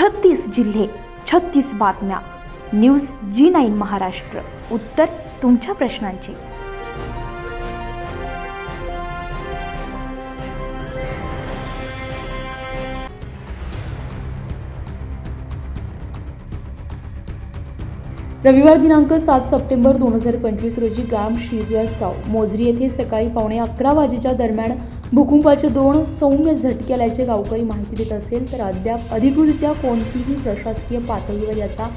छत्तीस जिल्हे छत्तीस बातम्या. News G nine Maharashtra. उत्तर तुमच्या प्रश्नांची. रविवार दिनांक सात सप्टेंबर दोन हजार पंचवीस रोजी ग्राम शिरजासगाव मोजरी येथे सकाळी पावणे अकरा वाजेच्या दरम्यान भूकंपाचे दोन सौम्य झटके आल्याचे गावकरी माहिती देत असेल तर अद्याप अधिकृतरित्या कोणतीही प्रशासकीय पातळीवर याचा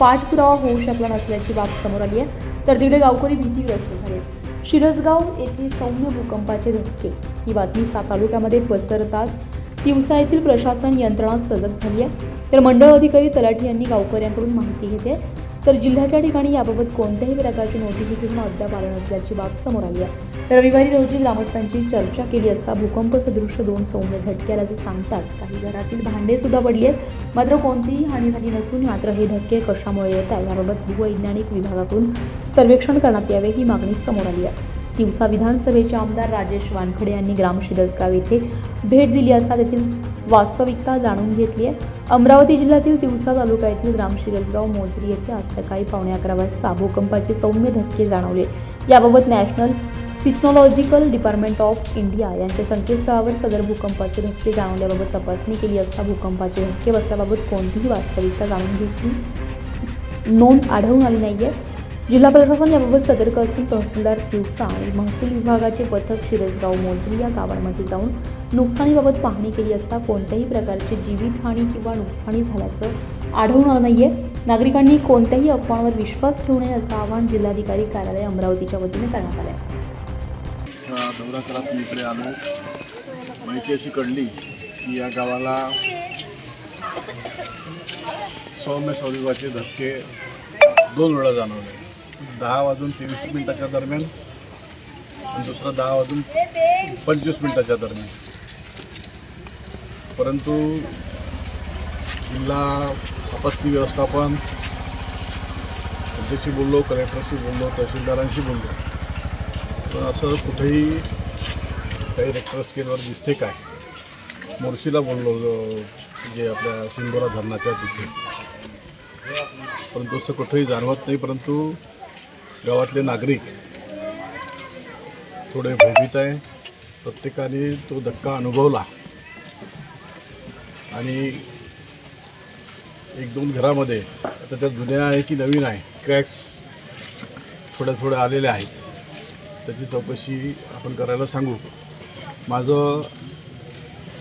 पाठपुरावा होऊ शकला नसल्याची बाब समोर आली आहे. तर तिकडे गावकरी भीतीग्रस्त झाले. शिरसगाव येथे सौम्य भूकंपाचे धक्के ही बातमी सात तालुक्यामध्ये पसरताच तिवसा येथील प्रशासन यंत्रणा सजग झाली आहे. तर मंडळ अधिकारी तलाठी यांनी गावकऱ्यांकडून माहिती घेते. तर जिल्ह्याच्या ठिकाणी याबाबत कोणत्याही प्रकारची नोटिफिकेशन अद्याप आलं नसल्याची बाब समोर आली आहे. रविवारी रोजी ग्रामस्थांची चर्चा केली असता भूकंप सदृश दोन सौम्य झटके आल्याचं सांगताच काही घरातील भांडे सुद्धा पडली आहेत. मात्र कोणतीही हानी झाली नसून मात्र हे धक्के कशामुळे येत आहे याबाबत भूवैज्ञानिक विभागाकडून सर्वेक्षण करण्यात यावे ही मागणी समोर आली आहे. तिवसा विधानसभेचे आमदार राजेश वानखडे यांनी ग्राम शिरसगाव येथे भेट दिली असता तेथील वास्तविकता जाणून घेतली आहे. अमरावती जिल्ह्यातील तिवसा तालुका येथील ग्राम शिरसगाव मोजरी येथे आज सकाळी पावणे अकरा वाजता भूकंपाचे सौम्य धक्के जाणवले. याबाबत national seismological department of India यांच्या संकेतस्थळावर सदर भूकंपाचे धक्के जाणवल्याबाबत तपासणी केली असता भूकंपाचे धक्के बसल्याबाबत कोणतीही वास्तविकता जाणून घेतली नोंद आढळून आली नाही आहे जिल्हा प्रशासन याबाबत सतर्क असून तहसीलदार दिवसा आणि महसूल विभागाचे पथक शिरसगाव मोजरी या गावांमध्ये जाऊन नुकसानीबाबत पाहणी केली असता कोणत्याही प्रकारची जीवितहानी किंवा नुकसानी झाल्याचं आढळणार नाही नाहीये. नागरिकांनी कोणत्याही अफवांवर विश्वास ठेवू नये असं आवाहन जिल्हाधिकारी कार्यालय अमरावतीच्या वतीने करण्यात आलं आहे दौरा करत मी इकडे आलो. माहिती अशी कळली की या गावाला सौम्य स्वरूपाचे धक्के दोन वेळा जाणवले. दहा वाजून तेवीस मिनिटाच्या दरम्यान आणि दुसरा दहा वाजून पंचवीस मिनिटाच्या दरम्यान. परंतु जिल्हा आपत्ती व्यवस्थापन त्यांच्याशी बोललो कलेक्टरशी बोललो तहसीलदारांशी बोललो. पण असं कुठेही काही रेक्टर स्केलवर दिसते काय? मोर्शीला बोललो जे आपल्या शिंदोरा धरणाच्या तिथे. परंतु असं कुठेही जाणवत नाही परंतु गावातले नागरिक थोडे भयभीत आहे. प्रत्येकाने तो धक्का अनुभवला. आणि एक दोन घरामध्ये आता त्या जुन्या आहे की नवीन आहे क्रॅक्स थोड्या थोड्या आलेल्या आहेत. त्याची चौकशी आपण करायला सांगू. माझं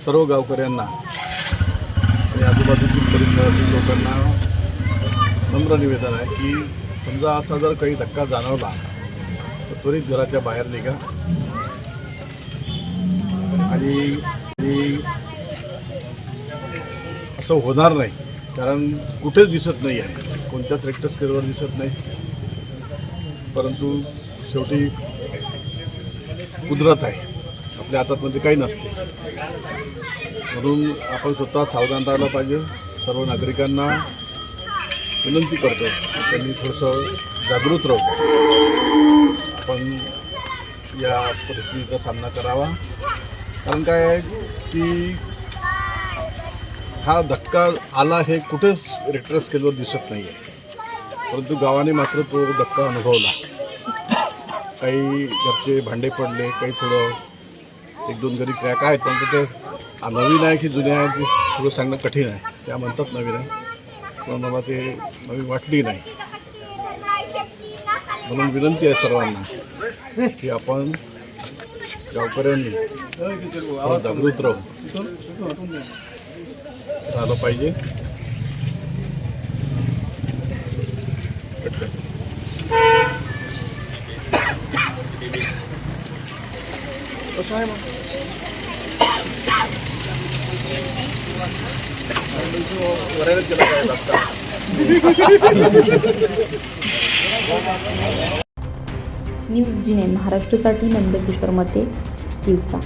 सर्व गावकऱ्यांना आणि आजूबाजूतील परिसरातील लोकांना नम्र निवेदन आहे की समजा असा जर काही धक्का जाणवला तर त्वरित घराच्या बाहेर निघा. आणि असं होणार नाही कारण कुठेच दिसत नाही आहे. कोणत्याच रेक्टर स्केलवर दिसत नाही. परंतु शेवटी कुदरत आहे. आपल्या हातात म्हणजे काही नसते. म्हणून आपण स्वतः सावधान राहिलं पाहिजे. सर्व नागरिकांना विनंती करतो त्यांनी थोडंसं जागृत राहू. आपण या परिस्थितीचा सामना करावा. कारण काय आहे की हा धक्का आला हे कुठेच रेक्टर स्केलवर दिसत नाही आहे परंतु गावाने मात्र तो धक्का अनुभवला. काही घरचे भांडे पडले काही थोडं एक दोन घरी क्रॅक आहेत पण ते नवीन आहे की जुने आहे ते थोडं सांगणं कठीण आहे. त्या म्हणतात नवीन आहे. पण मला ते नवीन वाटली नाही. म्हणून विनंती आहे सर्वांना की आपण गावकऱ्यांनी थोडं जागृत राहू. झालं पाहिजे. कसं आहे मग. न्यूज जिने महाराष्ट्रासाठी नंदकिशोर मते दिवसा.